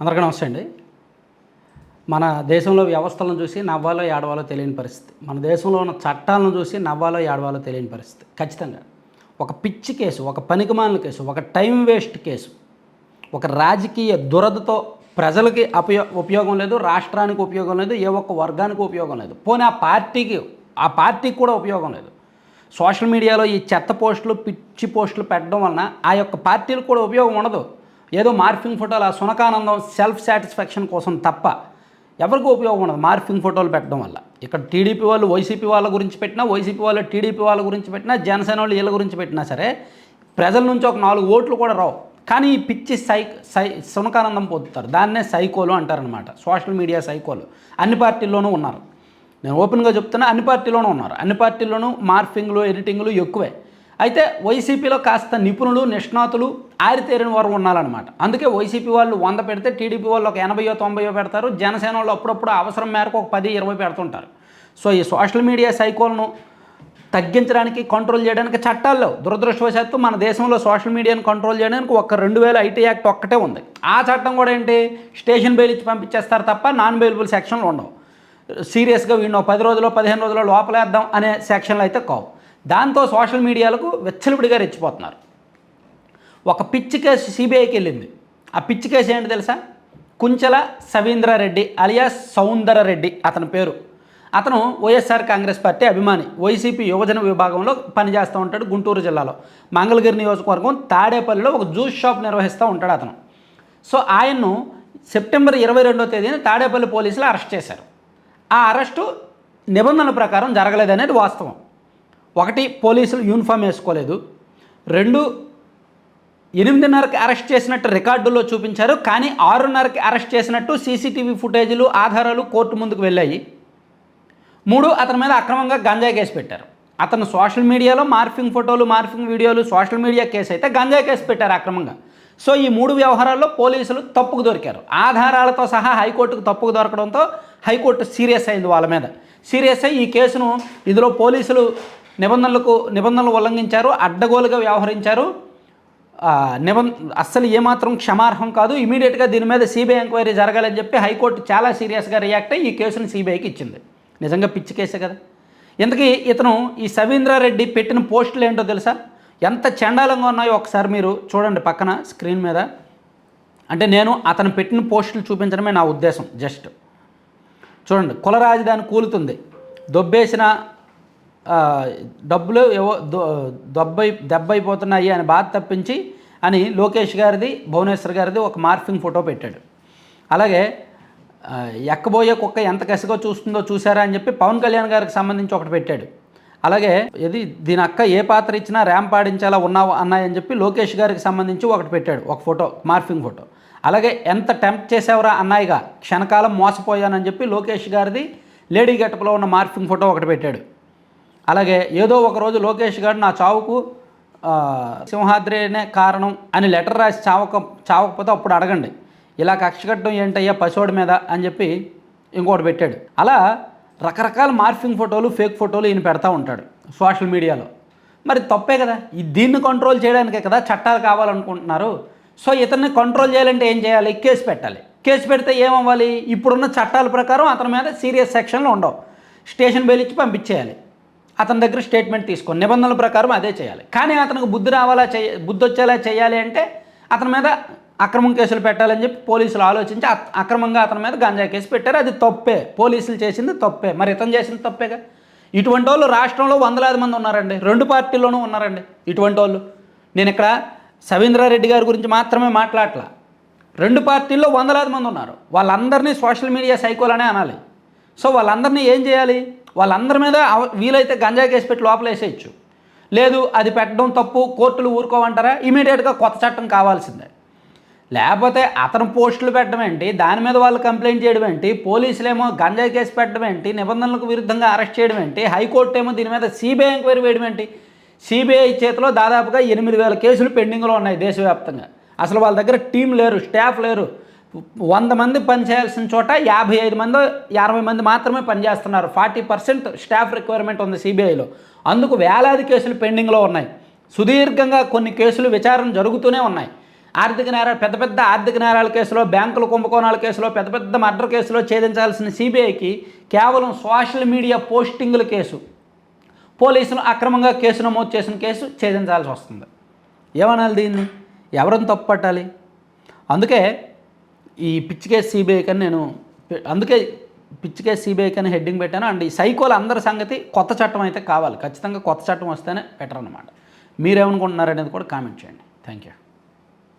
అందరికీ నమస్తే అండి. మన దేశంలో వ్యవస్థలను చూసి నవ్వాలో ఏడవాలో తెలియని పరిస్థితి. మన దేశంలో ఉన్న చట్టాలను చూసి నవ్వాలో ఏడవాలో తెలియని పరిస్థితి. ఖచ్చితంగా. ఒక పిచ్చి కేసు ఒక పనికిమాలిన కేసు ఒక టైం వేస్ట్ కేసు ఒక రాజకీయ దురదతో ప్రజలకి అపయో ఉపయోగం లేదు రాష్ట్రానికి ఉపయోగం లేదు ఏ ఒక్క వర్గానికి ఉపయోగం లేదు. పోనీ ఆ పార్టీకి ఆ పార్టీకి కూడా ఉపయోగం లేదు. సోషల్ మీడియాలో ఈ చెత్త పోస్టులు పిచ్చి పోస్టులు పెట్టడం వలన ఆ యొక్క పార్టీలకు కూడా ఉపయోగం ఉండదు. ఏదో మార్ఫింగ్ ఫోటోలు ఆ సునకానందం సెల్ఫ్ సాటిస్ఫాక్షన్ కోసం తప్ప ఎవరికి ఉపయోగం ఉండదు మార్ఫింగ్ ఫోటోలు పెట్టడం వల్ల. ఇక్కడ టీడీపీ వాళ్ళు వైసీపీ వాళ్ళ గురించి పెట్టినా వైసీపీ వాళ్ళు టీడీపీ వాళ్ళ గురించి పెట్టినా జనసేన వాళ్ళు వీళ్ళ గురించి పెట్టినా సరే ప్రజల నుంచి ఒక నాలుగు ఓట్లు కూడా రావు. కానీ ఈ పిచ్చి సై సై సునకానందం పొందుతారు. దాన్నే సైకోలు అంటారనమాట సోషల్ మీడియా సైకోలు. అన్ని పార్టీల్లోనూ ఉన్నారు. నేను ఓపెన్గా చెప్తున్నా అన్ని పార్టీలోనూ ఉన్నారు. అన్ని పార్టీల్లోనూ మార్ఫింగ్లు ఎడిటింగ్లు ఎక్కువే. అయితే వైసీపీలో కాస్త నిపుణులు నిష్ణాతులు ఆరితేరిన వారు ఉన్నారనమాట అందుకే వైసీపీ వాళ్ళు వంద పెడితే టీడీపీ వాళ్ళు ఒక ఎనభైయో తొంభైయో పెడతారు. జనసేన వాళ్ళు అప్పుడప్పుడు అవసరం మేరకు ఒక పది ఇరవై పెడుతుంటారు. సో ఈ సోషల్ మీడియా సైకోలను తగ్గించడానికి కంట్రోల్ చేయడానికి చట్టాల్లో దురదృష్టవశాత్తు మన దేశంలో సోషల్ మీడియాను కంట్రోల్ చేయడానికి ఒక రెండు వేల ఐటీ యాక్ట్ ఒక్కటే ఉంది. ఆ చట్టం కూడా ఏంటి? స్టేషన్ బెయిల్ ఇచ్చి పంపించేస్తారు తప్ప నాన్ బెయిలబుల్ సెక్షన్లు ఉండవు. సీరియస్గా వీడిని పది రోజులు పదిహేను రోజుల్లో లోపలేద్దాం అనే సెక్షన్లు అయితే కావు. దాంతో సోషల్ మీడియాలకు వెచ్చలిపిడిగా రెచ్చిపోతున్నారు. ఒక పిచ్చి కేసు సిబిఐకి వెళ్ళింది. ఆ పిచ్చి కేసు ఏంటి తెలుసా? కుంచెల సవీంద్రారెడ్డి అలియాస్ సౌందరరెడ్డి అతని పేరు. అతను వైఎస్ఆర్ కాంగ్రెస్ పార్టీ అభిమాని. వైసీపీ యువజన విభాగంలో పనిచేస్తూ ఉంటాడు గుంటూరు జిల్లాలో. మంగళగిరి నియోజకవర్గం తాడేపల్లిలో ఒక జ్యూస్ షాప్ నిర్వహిస్తూ ఉంటాడు అతను. సో ఆయన్ను సెప్టెంబర్ ఇరవై రెండో తేదీన తాడేపల్లి పోలీసులు అరెస్ట్ చేశారు. ఆ అరెస్టు నిబంధనల ప్రకారం జరగలేదనేది వాస్తవం. ఒకటి పోలీసులు యూనిఫామ్ వేసుకోలేదు. రెండు ఎనిమిదిన్నరకి అరెస్ట్ చేసినట్టు రికార్డుల్లో చూపించారు కానీ ఆరున్నరకి అరెస్ట్ చేసినట్టు సీసీటీవీ ఫుటేజీలు ఆధారాలు కోర్టు ముందుకు వెళ్ళాయి. మూడు అతని మీద అక్రమంగా గంజాయి కేసు పెట్టారు. అతను సోషల్ మీడియాలో మార్ఫింగ్ ఫోటోలు మార్ఫింగ్ వీడియోలు సోషల్ మీడియా కేసు అయితే గంజాయి కేసు పెట్టారు అక్రమంగా. సో ఈ మూడు వ్యవహారాల్లో పోలీసులు తప్పుకు దొరికారు. ఆధారాలతో సహా హైకోర్టుకు తప్పుకు దొరకడంతో హైకోర్టు సీరియస్ అయింది వాళ్ళ మీద. సీరియస్ అయ్యి ఈ కేసును ఇందులో పోలీసులు నిబంధనలకు నిబంధనలు ఉల్లంఘించారు అడ్డగోలుగా వ్యవహరించారు. నిబం అస్సలు ఏమాత్రం క్షమార్హం కాదు. ఇమీడియట్గా దీని మీద సిబిఐ ఎంక్వైరీ జరగాలని చెప్పి హైకోర్టు చాలా సీరియస్గా రియాక్ట్ అయ్యి ఈ కేసును సిబిఐకి ఇచ్చింది. నిజంగా పిచ్చి కేసే కదా. ఇంతకీ ఇతను ఈ సవీంద్రారెడ్డి పెట్టిన పోస్టులు ఏంటో తెలుసా? ఎంత చండాలంగా ఉన్నాయో ఒకసారి మీరు చూడండి పక్కన స్క్రీన్ మీద. అంటే నేను అతను పెట్టిన పోస్టులు చూపించడమే నా ఉద్దేశం జస్ట్. చూడండి కుల రాజధాని కూలుతుంది. దొబ్బేసిన డబ్బులు ఏవో దొ- దెబ్బై దెబ్బైపోతున్నాయి అని బాధ తప్పించి అని లోకేష్ గారిది భువనేశ్వర్ గారిది ఒక మార్ఫింగ్ ఫోటో పెట్టాడు. అలాగే ఎక్కబోయే కుక్క ఎంత కసిగా చూస్తుందో చూసారా అని చెప్పి పవన్ కళ్యాణ్ గారికి సంబంధించి ఒకటి పెట్టాడు. అలాగే ఇది దీని అక్క ఏ పాత్ర ఇచ్చినా ర్యాంప్ ఆడించేలా ఉన్నావు అన్నాయని చెప్పి లోకేష్ గారికి సంబంధించి ఒకటి పెట్టాడు ఒక ఫోటో మార్ఫింగ్ ఫోటో. అలాగే ఎంత టెంప్ట్ చేసావురా అన్నాయిగా క్షణకాలం మోసపోయానని చెప్పి లోకేష్ గారిది లేడీ గెటప్లో ఉన్న మార్ఫింగ్ ఫోటో ఒకటి పెట్టాడు. అలాగే ఏదో ఒక రోజు లోకేష్ గారు నా చావుకు సింహాద్రినే కారణం అని లెటర్ రాసి చావక చావకపోతే అప్పుడు అడగండి. ఇలా కక్ష కట్టడం ఏంటయ్యా పశువుడి మీద అని చెప్పి ఇంకోటి పెట్టాడు. అలా రకరకాల మార్ఫింగ్ ఫోటోలు ఫేక్ ఫోటోలు ఈయన పెడతా ఉంటాడు సోషల్ మీడియాలో. మరి తప్పే కదా ఈ దీన్ని కంట్రోల్ చేయడానికే కదా చట్టాలు కావాలనుకుంటున్నారు. సో ఇతన్ని కంట్రోల్ చేయాలంటే ఏం చేయాలి? కేసు పెట్టాలి. కేసు పెడితే ఏమవ్వాలి? ఇప్పుడున్న చట్టాల ప్రకారం అతని మీద సీరియస్ సెక్షన్లు ఉండవు. స్టేషన్ బెయిల్ ఇచ్చి పంపించేయాలి. అతని దగ్గర స్టేట్మెంట్ తీసుకో. నిబంధనల ప్రకారం అదే చేయాలి. కానీ అతనికి బుద్ధి రావాలా చేయ బుద్ధి వచ్చేలా చేయాలి అంటే అతని మీద అక్రమం కేసులు పెట్టాలని చెప్పి పోలీసులు ఆలోచించి అక్రమంగా అతని మీద గంజా కేసు పెట్టారు. అది తప్పే. పోలీసులు చేసింది తప్పే. మరి ఇతను చేసింది తప్పేగా? ఇటువంటి వాళ్ళు రాష్ట్రంలో వందలాది మంది ఉన్నారండి. రెండు పార్టీల్లోనూ ఉన్నారండి ఇటువంటి వాళ్ళు. నేను ఇక్కడ సవీంద్రారెడ్డి గారి గురించి మాత్రమే మాట్లాడలా రెండు పార్టీల్లో వందలాది మంది ఉన్నారు. వాళ్ళందరినీ సోషల్ మీడియా సైకోలనే అనాలి. సో వాళ్ళందరినీ ఏం చేయాలి? వాళ్ళందరి మీద వీలైతే గంజా కేసు పెట్టి లోపల వేసేయచ్చు. లేదు అది పెట్టడం తప్పు కోర్టులు ఊరుకోమంటారా? ఇమీడియట్గా కొత్త చట్టం కావాల్సిందే. లేకపోతే అతను పోస్టులు పెట్టడం ఏంటి? దాని మీద వాళ్ళు కంప్లైంట్ చేయడం ఏంటి? పోలీసులేమో గంజాయి కేసు పెట్టడం ఏంటి? నిబంధనలకు విరుద్ధంగా అరెస్ట్ చేయడం ఏంటి? హైకోర్టు ఏమో దీని మీద సిబిఐ ఎంక్వైరీ వేయడం ఏంటి? సిబిఐ చేతిలో దాదాపుగా ఎనిమిది వేల కేసులు పెండింగ్లో ఉన్నాయి దేశవ్యాప్తంగా. అసలు వాళ్ళ దగ్గర టీం లేరు స్టాఫ్ లేరు. వంద మంది పనిచేయాల్సిన చోట యాభై ఐదు మంది అరవై మంది మాత్రమే పనిచేస్తున్నారు ఫార్టీ పర్సెంట్ స్టాఫ్ రిక్వైర్మెంట్ ఉంది సిబిఐలో. అందుకు వేలాది కేసులు పెండింగ్లో ఉన్నాయి. సుదీర్ఘంగా కొన్ని కేసులు విచారణ జరుగుతూనే ఉన్నాయి. ఆర్థిక నేరాలు పెద్ద పెద్ద ఆర్థిక నేరాల కేసులో బ్యాంకుల కుంభకోణాల కేసులో పెద్ద పెద్ద మర్డర్ కేసులో ఛేదించాల్సిన సిబిఐకి కేవలం సోషల్ మీడియా పోస్టింగుల కేసు పోలీసులు అక్రమంగా కేసు నమోదు చేసిన కేసు ఛేదించాల్సి వస్తుంది. ఏమనాలి దీన్ని? ఎవరిని తప్పు పట్టాలి? అందుకే ఈ పిచ్చి కేసు సిబిఐ కని నేను అందుకే పిచ్చికే కేసు సిబిఐ కని హెడ్డింగ్ పెట్టాను. అండ్ ఈ సైకోలు అందరి సంగతి కొత్త చట్టం అయితే కావాలి. ఖచ్చితంగా కొత్త చట్టం వస్తేనే బెటర్ అనమాట మీరేమనుకుంటున్నారు అనేది కూడా కామెంట్ చేయండి. Thank you